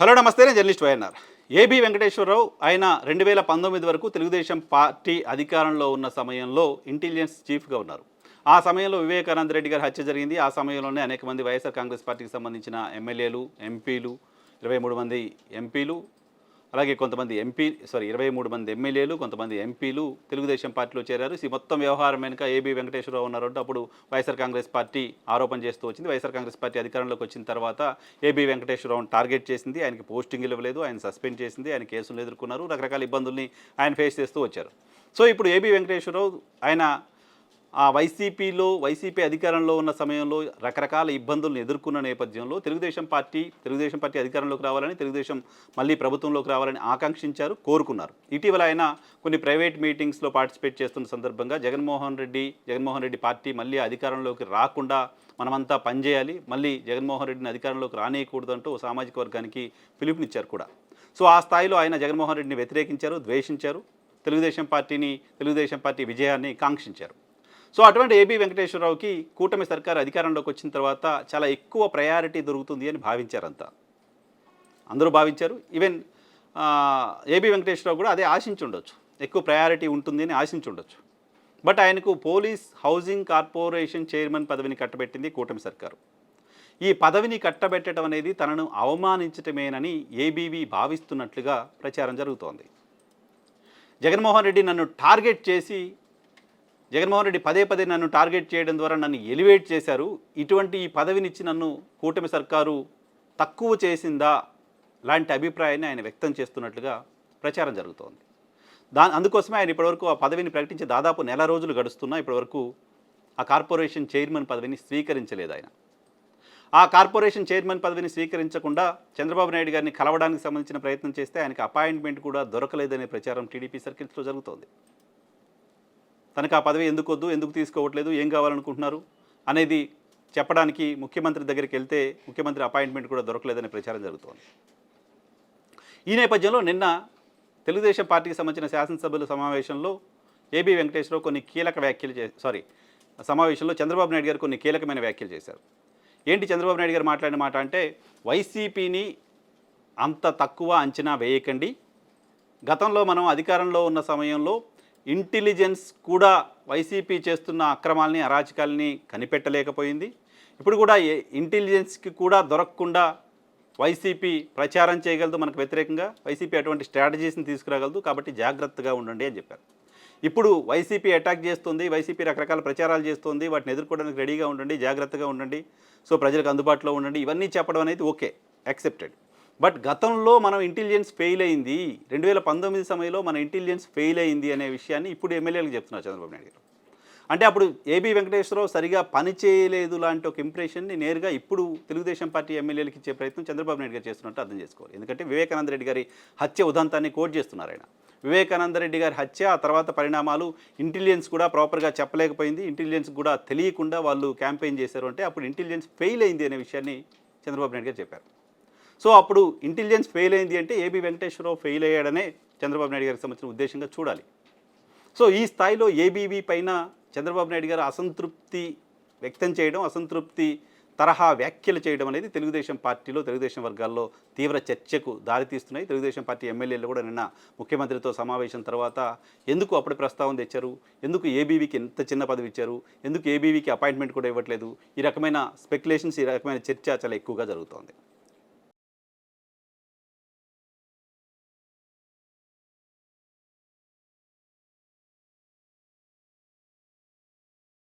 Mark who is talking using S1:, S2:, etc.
S1: Hello నమస్తే నేను journalist YNR. AB Venkateswararao ఆయన రెండు వేల పంతొమ్మిది వరకు తెలుగుదేశం పార్టీ అధికారంలో ఉన్న సమయంలో ఇంటెలిజెన్స్ చీఫ్గా ఉన్నారు. ఆ సమయంలో వివేకానంద రెడ్డి గారి హత్య జరిగింది. ఆ సమయంలోనే అనేక మంది వైఎస్ఆర్ కాంగ్రెస్ పార్టీకి సంబంధించిన ఎమ్మెల్యేలు ఎంపీలు ఇరవై మూడు మంది ఎంపీలు అలాగే కొంతమంది ఎంపీ సారీ ఇరవై మూడు మంది ఎమ్మెల్యేలు కొంతమంది ఎంపీలు తెలుగుదేశం పార్టీలో చేరారు. ఈ మొత్తం వ్యవహారం వెనుక ఏబీ వెంకటేశ్వరరావు ఉన్నారంటే అప్పుడు వైఎస్ఆర్ కాంగ్రెస్ పార్టీ ఆరోపణ చేస్తూ వచ్చింది. వైఎస్ఆర్ కాంగ్రెస్ పార్టీ అధికారంలోకి వచ్చిన తర్వాత ఏబీ వెంకటేశ్వరరావును టార్గెట్ చేసింది. ఆయనకి పోస్టింగ్ ఇవ్వలేదు ఆయన సస్పెండ్ చేసింది ఆయన కేసులు ఎదుర్కొన్నారు రకరకాల ఇబ్బందుల్ని ఆయన ఫేస్ చేస్తూ వచ్చారు. సో ఇప్పుడు ఏబీ వెంకటేశ్వరరావు ఆయన ఆ వైసీపీలో వైసీపీ అధికారంలో ఉన్న సమయంలో రకరకాల ఇబ్బందులను ఎదుర్కొన్న నేపథ్యంలో తెలుగుదేశం పార్టీ తెలుగుదేశం పార్టీ అధికారంలోకి రావాలని తెలుగుదేశం మళ్ళీ ప్రభుత్వంలోకి రావాలని ఆకాంక్షించారు కోరుకున్నారు. ఇటీవల ఆయన కొన్ని ప్రైవేట్ మీటింగ్స్లో పార్టిసిపేట్ చేస్తున్న సందర్భంగా జగన్మోహన్ రెడ్డి జగన్మోహన్ రెడ్డి పార్టీ మళ్ళీ అధికారంలోకి రాకుండా మనమంతా పనిచేయాలి మళ్ళీ జగన్మోహన్ రెడ్డిని అధికారంలోకి రానియకూడదంటూ ఓ సామాజిక వర్గానికి పిలుపునిచ్చారు కూడా. సో ఆ స్థాయిలో ఆయన జగన్మోహన్ రెడ్డిని వ్యతిరేకించారు ద్వేషించారు తెలుగుదేశం పార్టీని తెలుగుదేశం పార్టీ విజయాన్ని కాంక్షించారు. సో అటువంటి ఏబీ వెంకటేశ్వరరావుకి కూటమి సర్కార్ అధికారంలోకి వచ్చిన తర్వాత చాలా ఎక్కువ ప్రయారిటీ దొరుకుతుంది అని భావించారంతా. అందరూ భావించారు. ఈవెన్ ఏబీ వెంకటేశ్వరరావు కూడా అదే ఆశించి ఉండొచ్చు ఎక్కువ ప్రయారిటీ ఉంటుంది అని ఆశించి ఉండొచ్చు బట్ ఆయనకు పోలీస్ హౌసింగ్ కార్పొరేషన్ చైర్మన్ పదవిని కట్టబెట్టింది కూటమి సర్కారు. ఈ పదవిని కట్టబెట్టడం అనేది తనను అవమానించటమేనని ఏబీవీ భావిస్తున్నట్లుగా ప్రచారం జరుగుతోంది. జగన్మోహన్ రెడ్డి నన్ను టార్గెట్ చేసి జగన్మోహన్ రెడ్డి పదే పదే నన్ను టార్గెట్ చేయడం ద్వారా నన్ను ఎలివేట్ చేశారు. ఇటువంటి ఈ పదవినిచ్చి నన్ను కూటమి సర్కారు తక్కువ చేసిందా లాంటి అభిప్రాయాన్ని ఆయన వ్యక్తం చేస్తున్నట్లుగా ప్రచారం జరుగుతోంది. దాని అందుకోసమే ఆయన ఇప్పటివరకు ఆ పదవిని ప్రకటించి దాదాపు నెల రోజులు గడుస్తున్నా ఇప్పటివరకు ఆ కార్పొరేషన్ చైర్మన్ పదవిని స్వీకరించలేదు ఆయన. ఆ కార్పొరేషన్ చైర్మన్ పదవిని స్వీకరించకుండా చంద్రబాబు నాయుడు గారిని కలవడానికి సంబంధించిన ప్రయత్నం చేస్తే ఆయనకి అపాయింట్మెంట్ కూడా దొరకలేదనే ప్రచారం టీడీపీ సర్కిల్స్లో జరుగుతోంది. తనకు ఆ పదవి ఎందుకు వద్దు ఎందుకు తీసుకోవట్లేదు ఏం కావాలనుకుంటున్నారు అనేది చెప్పడానికి ముఖ్యమంత్రి దగ్గరికి వెళ్తే ముఖ్యమంత్రి అపాయింట్మెంట్ కూడా దొరకలేదనే ప్రచారం జరుగుతోంది. ఈ నేపథ్యంలో నిన్న తెలుగుదేశం పార్టీకి సంబంధించిన శాసనసభ్యుల సమావేశంలో ఏబీ వెంకటేశ్వరరావు కొన్ని కీలక వ్యాఖ్యలు చే సారీ సమావేశంలో చంద్రబాబు నాయుడు గారు కొన్ని కీలకమైన వ్యాఖ్యలు చేశారు. ఏంటి చంద్రబాబు నాయుడు గారు మాట్లాడిన మాట అంటే వైసీపీని అంత తక్కువ అంచనా వేయకండి. గతంలో మనం అధికారంలో ఉన్న సమయంలో ఇంటెలిజెన్స్ కూడా వైసీపీ చేస్తున్న అక్రమాలని అరాచకాలని కనిపెట్టలేకపోయింది. ఇప్పుడు కూడా ఏ- ఇంటెలిజెన్స్కి కూడా దొరకకుండా వైసీపీ ప్రచారం చేయగలదు మనకు వ్యతిరేకంగా. వైసీపీ అటువంటి స్ట్రాటజీస్ని తీసుకురాగలదు. కాబట్టి జాగ్రత్తగా ఉండండి అని చెప్పారు. ఇప్పుడు వైసీపీ అటాక్ చేస్తుంది వైసీపీ రకరకాల ప్రచారాలు చేస్తుంది. వాటిని ఎదుర్కోవడానికి రెడీగా ఉండండి జాగ్రత్తగా ఉండండి. సో ప్రజలకు అందుబాటులో ఉండండి. ఇవన్నీ చెప్పడం అనేది ఓకే యాక్సెప్టెడ్. బట్ గతంలో మనం ఇంటెలిజెన్స్ ఫెయిల్ అయింది. రెండు వేల పంతొమ్మిది సమయంలో మన ఇంటెలిజెన్స్ ఫెయిల్ అయింది అనే విషయాన్ని ఇప్పుడు ఎమ్మెల్యేలకు చెప్తున్నారు చంద్రబాబు నాయుడు గారు. అంటే అప్పుడు ఏబీ వెంకటేశ్వరరావు సరిగా పని చేయలేదు లాంటి ఒక ఇంప్రెషన్ని నేరుగా ఇప్పుడు తెలుగుదేశం పార్టీ ఎమ్మెల్యేలకు ఇచ్చే ప్రయత్నం చంద్రబాబు నాయుడు గారు చేస్తున్నట్టు అర్థం చేసుకోవాలి. ఎందుకంటే వివేకానంద రెడ్డి గారి హత్య ఉదంతాన్ని కోట్ చేస్తున్నారు ఆయన. వివేకానంద రెడ్డి గారి హత్య ఆ తర్వాత పరిణామాలు ఇంటెలిజెన్స్ కూడా ప్రాపర్గా చెప్పలేకపోయింది. ఇంటెలిజెన్స్ కూడా తెలియకుండా వాళ్ళు క్యాంపెయిన్ చేశారు అంటే అప్పుడు ఇంటెలిజెన్స్ ఫెయిల్ అయింది అనే విషయాన్ని చంద్రబాబు నాయుడు గారు చెప్పారు. సో అప్పుడు ఇంటెలిజెన్స్ ఫెయిల్ అయింది అంటే ఏబీ వెంకటేశ్వరరావు ఫెయిల్ అయ్యాడనే చంద్రబాబు నాయుడు గారికి సంబంధించిన ఉద్దేశంగా చూడాలి. సో ఈ స్థాయిలో ఏబీవీ పైన చంద్రబాబు నాయుడు గారు అసంతృప్తి వ్యక్తం చేయడం అసంతృప్తి తరహా వ్యాఖ్యలు చేయడం అనేది తెలుగుదేశం పార్టీలో తెలుగుదేశం వర్గాల్లో తీవ్ర చర్చకు దారితీస్తున్నాయి తెలుగుదేశం పార్టీ ఎమ్మెల్యేలు కూడా నిన్న ముఖ్యమంత్రితో సమావేశం తర్వాత ఎందుకు అప్పుడు ప్రస్తావన తెచ్చారు? ఎందుకు ఏబీవీకి ఎంత చిన్న పదవి ఇచ్చారు? ఎందుకు ఏబీవీకి అపాయింట్మెంట్ కూడా ఇవ్వట్లేదు? ఈ రకమైన స్పెక్యులేషన్స్ ఈ రకమైన చర్చ చాలా ఎక్కువగా జరుగుతోంది.